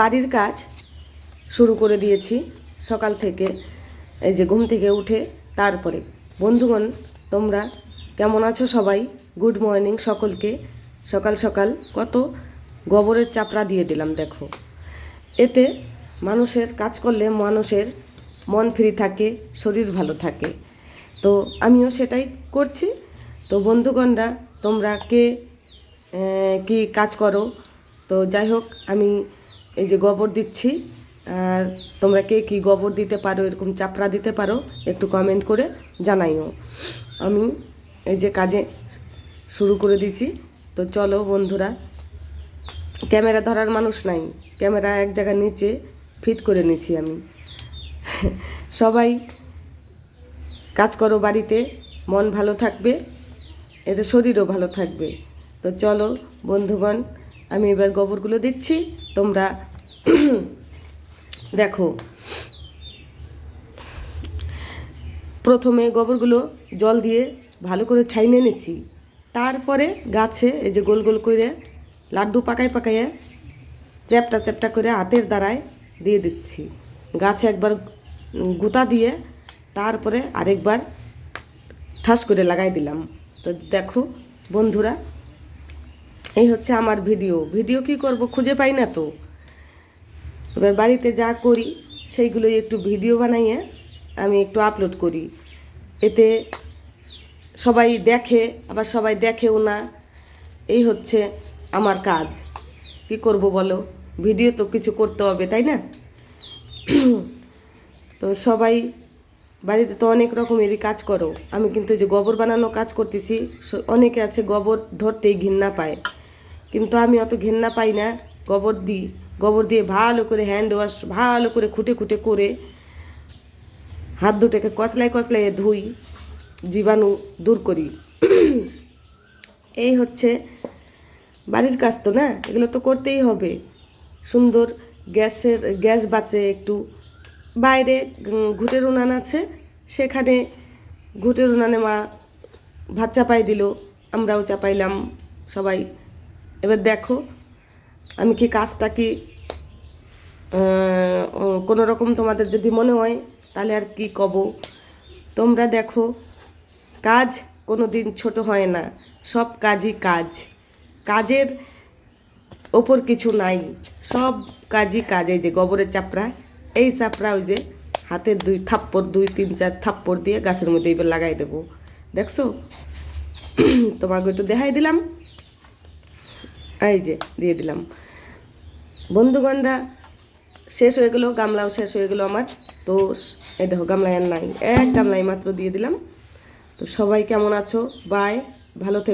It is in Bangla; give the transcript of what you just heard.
বাড়ির কাজ শুরু করে দিয়েছি সকাল থেকে, এই যে ঘুম থেকে উঠে তারপরে। বন্ধুগণ, তোমরা কেমন আছো সবাই? গুড মর্নিং সকলকে। সকাল সকাল কত গোবরের চাপড়া দিয়ে দিলাম, দেখো। এতে মানুষের কাজ করলে মানুষের মন ফ্রি থাকে, শরীর ভালো থাকে। তো আমিও সেটাই করছি। তো বন্ধুগণরা, তোমরা কে কি কাজ করো? তো যাই হোক, আমি এই যে গোবর দিচ্ছি তোমরা কে কি গোবর দিতে পারো, এরকম চাপড়া দিতে পারো, একটু কমেন্ট করে জানাইও। আমি এই যে কাজে শুরু করে দিয়েছি তো চলো বন্ধুরা, ক্যামেরা ধরার মানুষ নাই, ক্যামেরা এক জায়গায় নিচে ফিট করে নিয়েছি আমি। সবাই কাজ করো বাড়িতে, মন ভালো থাকবে এতে শরীরও ভালো থাকবে। তো চলো বন্ধুগণ আমি এবার গোবরগুলো দিচ্ছি। তোমরা দেখো। প্রথমে গোবরগুলো জল দিয়ে ভালো করে ছাইনে নিছি। তারপরে গাছে এই যে গোল গোল করে লাড্ডু পাকাই পাকাইয়ে চ্যাপটা চ্যাপটা করে হাতের দ্বারায় দিয়ে দিচ্ছি। গাছে একবার গুতা দিয়ে তারপরে আরেকবার ঠাস করে লাগাই দিলাম। তো দেখো বন্ধুরা এই হচ্ছে আমার ভিডিও। ভিডিও কি করব খুঁজে পাই না তো। এবার বাড়িতে যা করি, সেইগুলোই একটু ভিডিও বানাইয়ে আমি একটু আপলোড করি। এতে সবাই দেখে, আবার সবাই দেখেও না। এই হচ্ছে আমার কাজ। কি করব বলো? ভিডিও তো কিছু করতে হবে, তাই না? তো সবাই, বাড়িতে তো অনেক রকমেরই কাজ করো। আমি কিন্তু যে গোবর বানানো কাজ করতেছি অনেকে আছে গোবর ধরতেই ঘৃণা পায়। কিন্তু আমি অত ঘেন্না পাই না। গোবর দিই। গোবর দিয়ে ভালো করে হ্যান্ড ওয়াশ ভালো করে খুঁটে খুঁটে করে হাত দুটোকে কচলাই কচলাই ধুই, জীবাণু দূর করি। এই হচ্ছে বাড়ির কাজ তো না? এগুলো তো করতেই হবে। সুন্দর গ্যাসের, গ্যাস বাঁচে একটু। বাইরে ঘুটের উনান আছে। সেখানে ঘুটের উনানে মা ভাত চাপাই দিল। আমরাও চাপাইলাম সবাই। এবার দেখো, আমি কি কাজটা কি কোনো রকম তোমাদের যদি মনে হয়, তাহলে আর কি কব। তোমরা দেখো, কাজ কোনো দিন ছোট হয় না, সব কাজই কাজ। কাজের ওপর কিছু নাই, সব কাজই কাজ। যে গোবরের চাপড়া, এই চাপড়া ওই যে হাতের দুই থাপ্পড়, দুই, তিন, চার থাপ্পড় দিয়ে গাছের মধ্যে এবার লাগাই দেবো। দেখছ? তোমাকে একটু দেখাই দিলাম। এই যে, দিয়ে দিলাম। বন্ধুগণরা, শেষ হয়ে গেলো, গামলাও শেষ হয়ে গেলো আমার। তো এই দেখো, গামলায় আর নাই। এক গামলাই মাত্র দিয়ে দিলাম। তো সবাই কেমন আছো? বাই ভালো থেকো।